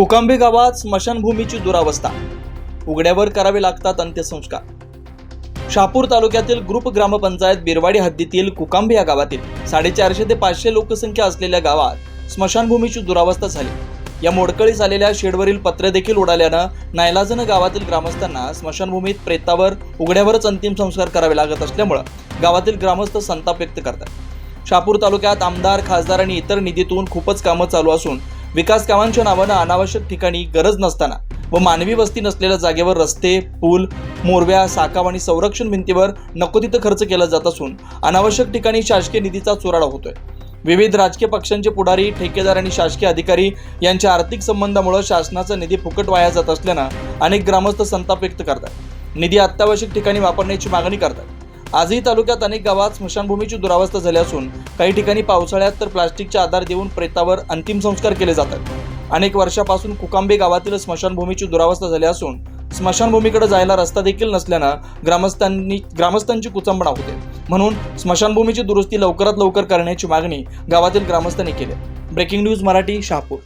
कोकांबे गावात स्मशानभूमीची दुरावस्था. उघड्यावर करावे लागतात अंत्यसंस्कार. शहापूर तालुक्यातील ग्रुप ग्रामपंचायत बिरवाडी हद्दीतील कुकांबे या गावातील साडेचारशे ते पाचशे लोकसंख्या असलेल्या गावात स्मशानभूमीची दुरावस्था झाली. या मोडकळीस आलेल्या शेडवरील पत्रे देखील उडाल्यानं नायलाजनं गावातील ग्रामस्थांना स्मशानभूमीत प्रेतावर उघड्यावरच अंतिम संस्कार करावे लागत असल्यामुळं गावातील ग्रामस्थ संताप व्यक्त करतात. शहापूर तालुक्यात आमदार खासदार आणि इतर निधीतून खूपच कामं चालू असून विकास कामांच्या नावानं अनावश्यक ठिकाणी गरज नसताना व मानवी वस्ती नसलेल्या जागेवर रस्ते पूल मोरव्या साकाव आणि संरक्षण भिंतीवर नको तिथं खर्च केला जात असून अनावश्यक ठिकाणी शासकीय निधीचा चुराडा होतोय. विविध राजकीय पक्षांचे पुढारी ठेकेदार आणि शासकीय अधिकारी यांच्या आर्थिक संबंधामुळे शासनाचा निधी फुकट वाया जात असल्यानं अनेक ग्रामस्थ संताप व्यक्त करतात. निधी अत्यावश्यक ठिकाणी वापरण्याची मागणी करतात. आजही तालुक्यात अनेक गावात स्मशानभूमीची दुरावस्था झाली असून काही ठिकाणी पावसाळ्यात तर प्लास्टिकचे आधार देऊन प्रेतावर अंतिम संस्कार केले जातात. अनेक वर्षापासून कुकांबे गावातील स्मशानभूमीची दुरावस्था झाली असून स्मशानभूमीकडे जायला रस्ता देखील नसल्यानं ग्रामस्थांनी ग्रामस्थांची कुचंबणा होते. म्हणून स्मशानभूमीची दुरुस्ती लवकरात लवकर करण्याची मागणी गावातील ग्रामस्थांनी केली ब्रेकिंग न्यूज मराठी शहापूर.